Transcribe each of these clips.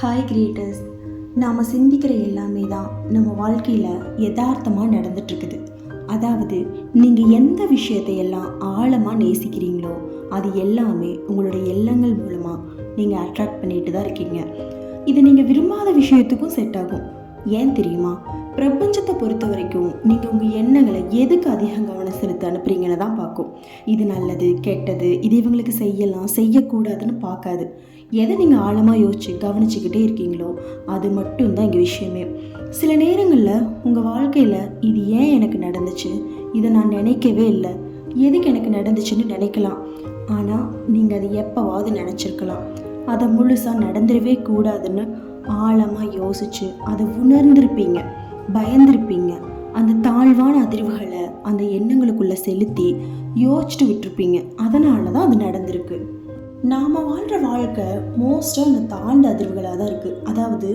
Hi creators நாம் சிந்திக்கிற எல்லாமே தான் நம்ம வாழ்க்கையில் யதார்த்தமாக நடந்துட்டுருக்குது. அதாவது நீங்கள் எந்த விஷயத்தை எல்லாம் ஆழமாக நேசிக்கிறீங்களோ அது எல்லாமே உங்களுடைய எண்ணங்கள் மூலமாக நீங்கள் அட்ராக்ட் பண்ணிட்டு தான் இருக்கீங்க. இது நீங்கள் விரும்பாத விஷயத்துக்கும் செட் ஆகும். ஏன் தெரியுமா? பிரபஞ்சத்தை பொறுத்த வரைக்கும் நீங்கள் உங்கள் எண்ணங்களை எதுக்கு அதிகம் கவனம் செலுத்த அனுப்புறீங்கன்னு தான் பார்க்கும். இது நல்லது கெட்டது இது இவங்களுக்கு செய்யலாம் செய்யக்கூடாதுன்னு பார்க்காது. எதை நீங்கள் ஆழமாக யோசிச்சு கவனிச்சுக்கிட்டே இருக்கீங்களோ அது மட்டும்தான் இங்கே விஷயமே. சில நேரங்களில் உங்கள் வாழ்க்கையில் இது ஏன் எனக்கு நடந்துச்சு? இதை நான் நினைக்கவே இல்லை. எதுக்கு எனக்கு நடந்துச்சுன்னு நினைக்கலாம். ஆனால் நீங்கள் அதை எப்போவாவது நினச்சிருக்கலாம். அதை முழுசாக நடந்துடவே கூடாதுன்னு ஆழமாக யோசிச்சு அதை உணர்ந்திருப்பீங்க பயந்திருப்பீங்க. அந்த தாழ்வான அதிர்வுகளை அந்த எண்ணங்களுக்குள்ளே செலுத்தி யோசிச்சுட்டு விட்டுருப்பீங்க. அதனால தான் அது நடந்திருக்கு. நாம் வாழ்கிற வாழ்க்கை மோஸ்ட்டாக அந்த தாழ்ந்த அதிர்வுகளாக தான் இருக்குது அதாவது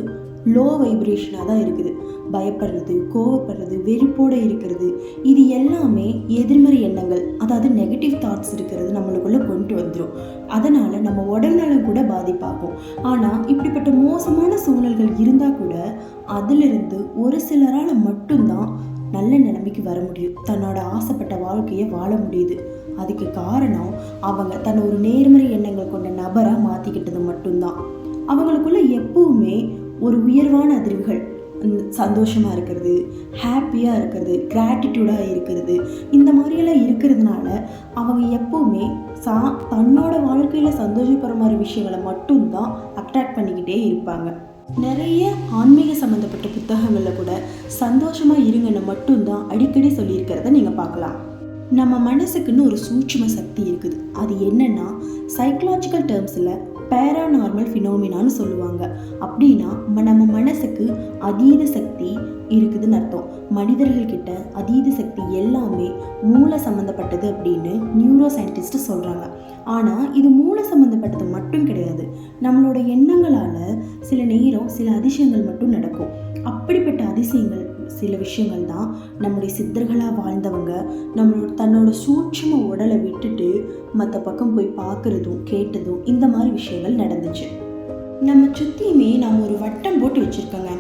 லோ வைப்ரேஷனாக தான் இருக்குது. பயப்படுறது கோவப்படுறது வெறுப்போடு இருக்கிறது இது எல்லாமே எதிர்மறை எண்ணங்கள். அதாவது நெகட்டிவ் தாட்ஸ் இருக்கிறது நம்மளுக்குள்ளே கொண்டு வந்துடும் அதனால் நம்ம உடல்நலம் கூட பாதிப்பாகும். ஆனால் இப்படிப்பட்ட மோசமான சூழல்கள் இருந்தால் கூட அதிலிருந்து ஒரு சிலரால் மட்டும்தான் நல்ல நிலைமைக்கு வர முடியும். தன்னோட ஆசைப்பட்ட வாழ்க்கையை வாழ முடியுது. அதுக்கு காரணம் அவங்க தன்னை ஒரு நேர்மறை எண்ணங்கள் கொண்ட நபராக மாற்றிக்கிட்டது மட்டும்தான். அவங்களுக்குள்ள எப்பவுமே ஒரு உயர்வான அதிர்வுகள் சந்தோஷமாக இருக்கிறது ஹாப்பியாக இருக்கிறது கிராட்டிடியூடாக இருக்கிறது இந்த மாதிரியெல்லாம் இருக்கிறதுனால அவங்க எப்போவுமே சா தன்னோட வாழ்க்கையில் சந்தோஷப்படுற மாதிரி விஷயங்களை மட்டும்தான் அட்ராக்ட் பண்ணிக்கிட்டே இருப்பாங்க. நிறைய ஆன்மீக சம்மந்தப்பட்ட புத்தகங்களில் கூட சந்தோஷமாக இருங்கன்னு மட்டும்தான் அடிக்கடி சொல்லியிருக்கிறத நீங்கள் பார்க்கலாம். நம்ம மனசுக்குன்னு ஒரு சூட்சும சக்தி இருக்குது. அது என்னன்னா சைக்கலாஜிக்கல் டேர்ம்ஸில் பேராநார்மல் ஃபினோமினான்னு சொல்லுவாங்க. அப்படின்னா ம- நம்ம மனசுக்கு அதீத சக்தி இருக்குதுன்னு அர்த்தம். மனிதர்கள்கிட்ட அதீத சக்தி எல்லாமே மூளை சம்மந்தப்பட்டது அப்படின்னு நியூரோ சயின்டிஸ்ட் சொல்கிறாங்க ஆனால் இது மூளை சம்மந்தப்பட்டது மட்டும் கிடையாது. நம்மளோட எண்ணங்களால் சில நேரம் சில அதிசயங்கள் மட்டும் நடக்கும். அப்படிப்பட்ட அதிசயங்கள் சில விஷயங்கள் தான் நம்முடைய சித்தர்களாக வாழ்ந்தவங்க நம்மளோட தன்னோட சூட்சும உடலை விட்டுட்டு மற்ற பக்கம் போய் பார்க்குறதும் கேட்டதும் இந்த மாதிரி விஷயங்கள் நடந்துச்சு. நம்ம சுற்றியுமே நாம் ஒரு வட்டம் போட்டு வச்சுருக்கோங்க.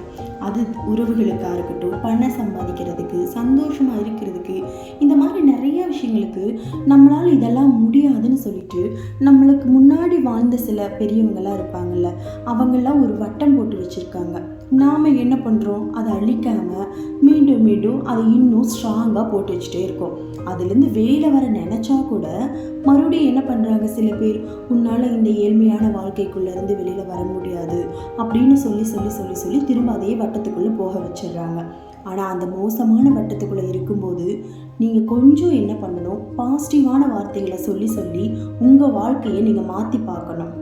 அது உறவுகளுக்காக இருக்கட்டும் பணம் சம்பாதிக்கிறதுக்கு சந்தோஷமாக இருக்கிறதுக்கு இந்த மாதிரி நிறைய விஷயங்களுக்கு நம்மளால் இதெல்லாம் முடியாதுன்னு சொல்லிட்டு நம்மளுக்கு முன்னாடி வாழ்ந்த சில பெரியவங்களாம் இருப்பாங்கல்ல அவங்கெல்லாம் ஒரு வட்டம் போட்டு வச்சுருக்காங்க. நாம் என்ன பண்ணுறோம் அதை அழிக்காமல் மீண்டும் மீண்டும் அதை இன்னும் ஸ்ட்ராங்காக போட்டு வச்சுட்டே இருக்கோம். அதுலேருந்து வேலை வர நினச்சா கூட மறுபடியும் என்ன பண்ணுறாங்க சில பேர்? உன்னால் இந்த ஏழ்மையான வாழ்க்கைக்குள்ளேருந்து வெளியில் வர முடியாது அப்படின்னு சொல்லி சொல்லி சொல்லி சொல்லி திரும்ப அதே வட்டத்துக்குள்ளே போக வச்சிடுறாங்க. ஆனால் அந்த மோசமான வட்டத்துக்குள்ளே இருக்கும்போது நீங்கள் கொஞ்சம் என்ன பண்ணணும்? பாசிட்டிவான வார்த்தைகளை சொல்லி சொல்லி உங்கள் வாழ்க்கையை நீங்கள் மாற்றி பார்க்கணும்.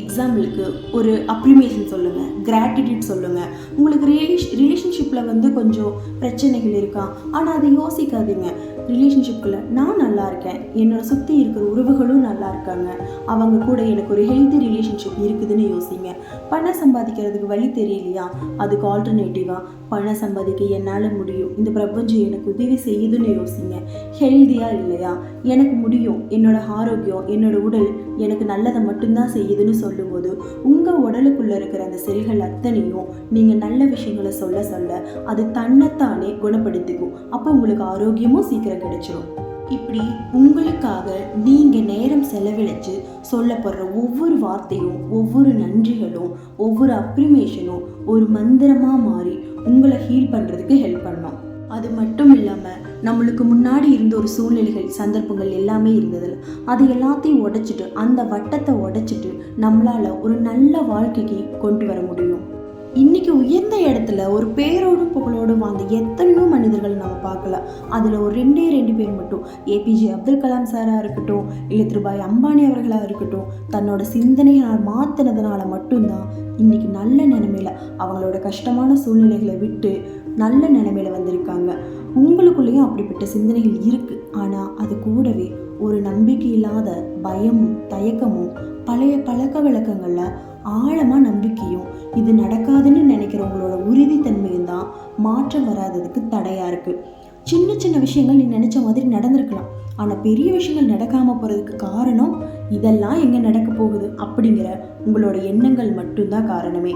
எக்ஸாம்பிளுக்கு ஒரு அப்ரிமேஷன் சொல்லுங்கள் கிராட்டிடியூட் சொல்லுங்கள் உங்களுக்கு ரிலேஷ் ரிலேஷன்ஷிப்பில் வந்து கொஞ்சம் பிரச்சனைகள் இருக்கா? ஆனால் அதை யோசிக்காதீங்க. ரிலேஷன்ஷிப்பில் நான் நல்லா இருக்கேன். என்னோட சுற்றி இருக்கிற உறவுகளும் நல்லா இருக்காங்க. அவங்க கூட எனக்கு ஒரு ஹெல்த்தி ரிலேஷன்ஷிப் இருக்குதுன்னு யோசிங்க. பணம் சம்பாதிக்கிறதுக்கு வழி தெரியலையா? அதுக்கு ஆல்டர்னேட்டிவாக பணம் சம்பாதிக்க என்னால் முடியும்? இந்த பிரபஞ்சம் எனக்கு உதவி செய்யுதுன்னு யோசிங்க. ஹெல்த்தியாக இல்லையா? எனக்கு முடியும். என்னோட ஆரோக்கியம் என்னோட உடல் எனக்கு நல்லதை மட்டும்தான் செய்யுதுன்னு சொல்லும்போது உங்கள் உடலுக்குள்ளே இருக்கிற அந்த செல்கள் அத்தனையும் நீங்கள் நல்ல விஷயங்களை சொல்ல சொல்ல அது தன்னைத்தானே குணப்படுத்திக்கும். அப்போ உங்களுக்கு ஆரோக்கியமும் சீக்கிரம் கிடைச்சிரும். இப்படி உங்களுக்காக நீங்கள் நேரம் செலவழித்து சொல்லப்படுற ஒவ்வொரு வார்த்தையும் ஒவ்வொரு நன்றிகளும் ஒவ்வொரு அப்ரிமேஷனும் ஒரு மந்திரமாக மாறி உங்களை ஹீல் பண்ணுறதுக்கு ஹெல்ப் பண்ணும். அது மட்டும் இல்லாமல் நம்மளுக்கு முன்னாடி இருந்த ஒரு சூழ்நிலைகள் சந்தர்ப்பங்கள் எல்லாமே இருந்ததில்ல அது எல்லாத்தையும் உடைச்சிட்டு அந்த வட்டத்தை உடைச்சிட்டு நம்மளால் ஒரு நல்ல வாழ்க்கைக்கு கொண்டு வர முடியும். இன்னைக்கு உயர்ந்த இடத்துல ஒரு பேரோடும் புகழோடும் வாழ்ந்த எத்தனையோ மனிதர்கள் நம்ம பார்க்கலாம் அதில் ஒரு ரெண்டே ரெண்டு பேர் மட்டும். ஏபிஜே அப்துல் கலாம் சாராக இருக்கட்டும் இல்லை திருபாய் அம்பானி அவர்களாக இருக்கட்டும் தன்னோட சிந்தனைகளால் மாற்றினதுனால மட்டும்தான் இன்னைக்கு நல்ல நிலைமையில் அவங்களோட கஷ்டமான சூழ்நிலைகளை விட்டு நல்ல நிலைமையில் வந்திருக்காங்க. உங்களுக்குள்ளேயும் அப்படிப்பட்ட சிந்தனைகள் இருக்குது ஆனால் அது கூடவே ஒரு நம்பிக்கை இல்லாத பயமும் தயக்கமும் பழைய பழக்க வழக்கங்களில் ஆழமாக நம்பிக்கையும் இது நடக்காதுன்னு நினைக்கிறவங்களோட உறுதித்தன்மையும் தான் மாற்றம் வராததுக்கு தடையாக இருக்குது சின்ன சின்ன விஷயங்கள் நீ நினச்ச மாதிரி நடந்திருக்கலாம். ஆனால் பெரிய விஷயங்கள் நடக்காமல் போகிறதுக்கு காரணம் இதெல்லாம் எங்கே நடக்க போகுது அப்படிங்கிற உங்களோட எண்ணங்கள் மட்டும்தான் காரணமே.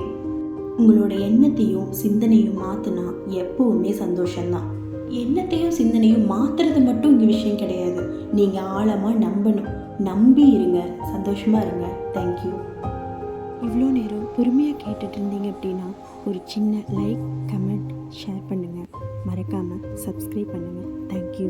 உங்களோட எண்ணத்தையும் சிந்தனையும் மாற்றினா எப்பவுமே சந்தோஷம்தான். எண்ணத்தையும் சிந்தனையும் மாற்றுறது மட்டும் இங்கே விஷயம் கிடையாது. நீங்கள் ஆழமாக நம்பணும். நம்பி இருங்க. சந்தோஷமாக இருங்க. தேங்க்யூ இவ்வளோ நேரம் பொறுமையாக கேட்டுட்டு இருந்தீங்க அப்படின்னா ஒரு சின்ன லைக் கமெண்ட் ஷேர் பண்ணுங்கள் மறக்காமல் சப்ஸ்கிரைப் பண்ணுங்கள் தேங்க்யூ